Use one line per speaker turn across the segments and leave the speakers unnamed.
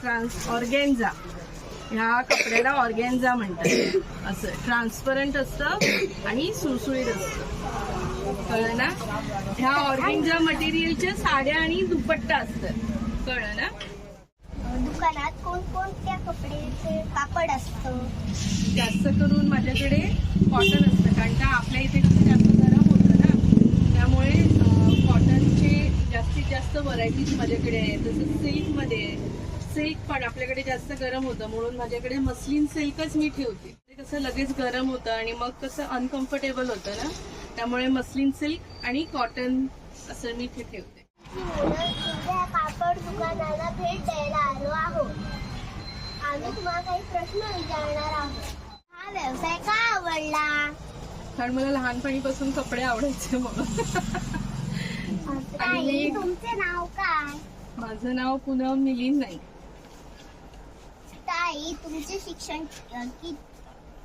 Trans organza. ह्या कपड्याला organza म्हणतात. असं. ट्रान्सपरंट असतं आणि सुळसुळीत असतं. कळलं ना? ह्या ऑर्गेन्झा मटेरियलच्या साड्या आणि दुपट्टा असतं. कळलं ना?
दुकानात कोणकोणत्या कपड्याचे कापड असतं?
जास्त करून माझ्याकडे कॉटन असतं. कारण का आपल्या इथे कसं जास्त गरम होतं ना? त्यामुळे कॉटनचे जास्तीत जास्त व्हरायटीज माझ्याकडे आहे तसंच सिल्कमध्ये सिल्क पण आपल्याकडे जास्त गरम होतं म्हणून माझ्याकडे मस्लिन सिल्कच मी ठेवते. ते कसं लगेच गरम होतं आणि मग कसं अनकम्फर्टेबल होतं ना त्यामुळे मस्लिन सिल्क आणि कॉटन असं मी इथे ठेवते.
तुझ्या कापड दुकानाला भेट द्यायला आलो आहोत. आम्ही तुम्हाला काही प्रश्न विचारणार आहोत. हा व्यवसाय का आवडला?
कारण मला लहानपणीपासून कपडे आवडायचे म्हणून.
तुमचे नाव काय?
माझं नाव पूनम मिलिंद नाही
तुमचे शिक्षण अ, कि-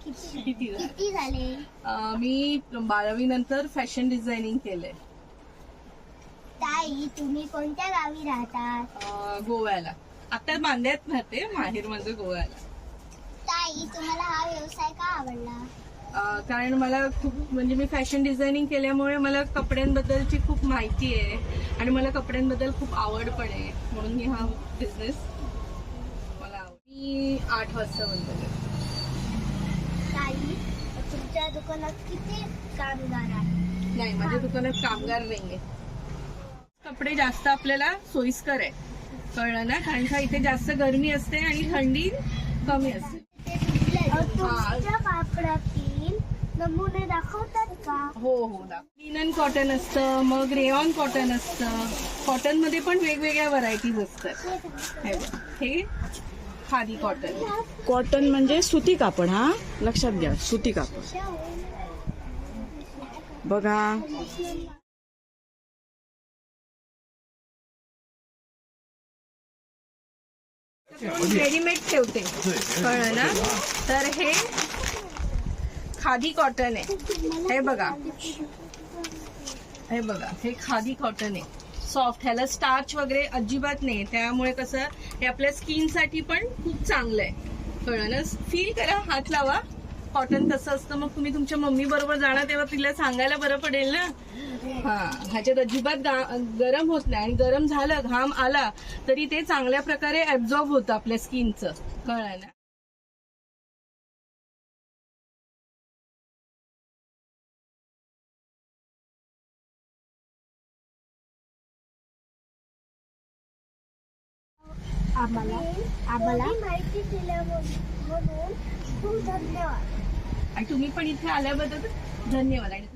किती
किती झाले?
किती झाले?
अं, मी बारावी नंतर फॅशन डिझायनिंग केलंय.
ताई तुम्ही कोणत्या गावी राहतात?
अं, गोव्याला. आता बांद्यात राहते माहेर माझं गोव्याला.
ताई तुम्हाला हा व्यवसाय का आवडला?
अं, कारण मला खूप म्हणजे मी फॅशन डिझायनिंग केल्यामुळे मला कपड्यांबद्दलची खूप माहिती आहे आणि मला कपड्यांबद्दल खूप आवड पण आहे म्हणून मी हा बिझनेस आठ वाजता बंद करते
ताई तुमच्या दुकानात किती कामगार आहेत?
नाही माझ्या दुकानात कामगार नाहीये. कपडे जास्त आपल्याला सोयीस्कर आहे कळलं ना? कारण का इथे जास्त गरमी असते आणि थंडी कमी असते.
अ, तुमच्या कापडातील नमुने दाखवतात का?
हो हो लिनन कॉटन असतं मग रेऑन कॉटन असतं. कॉटनमध्ये पण वेगवेगळ्या व्हरायटीज असतात हे बघ, हे खादी कॉटन
कॉटन म्हणजे सुती कापड हा? लक्षात घ्या सुती कापड. बघा.
रेडीमेड ठेवते. कळलं ना? तर हे खादी कॉटन आहे. हे बघा. हे बघा हे खादी कॉटन आहे. सॉफ्ट ह्याला स्टार्च वगैरे अजिबात नाही. त्यामुळे कसं हे आपल्या स्किनसाठी पण खूप चांगलं आहे कळलं ना फील करा हात लावा. कॉटन कसं असतं मग तुम्ही तुमच्या मम्मी बरोबर जाणार तेव्हा तिला सांगायला बरं पडेल ना? हा ह्याच्यात अजिबात गरम होत नाही. आणि गरम झालं घाम आला तरी ते चांगल्या प्रकारे ऍब्झॉर्ब होतं आपल्या स्किनचं कळलं? ना
आम्हाला आम्हाला माहिती दिल्याबद्दल म्हणून खूप धन्यवाद.
आणि तुम्ही पण इथे आल्याबद्दल धन्यवाद. आणि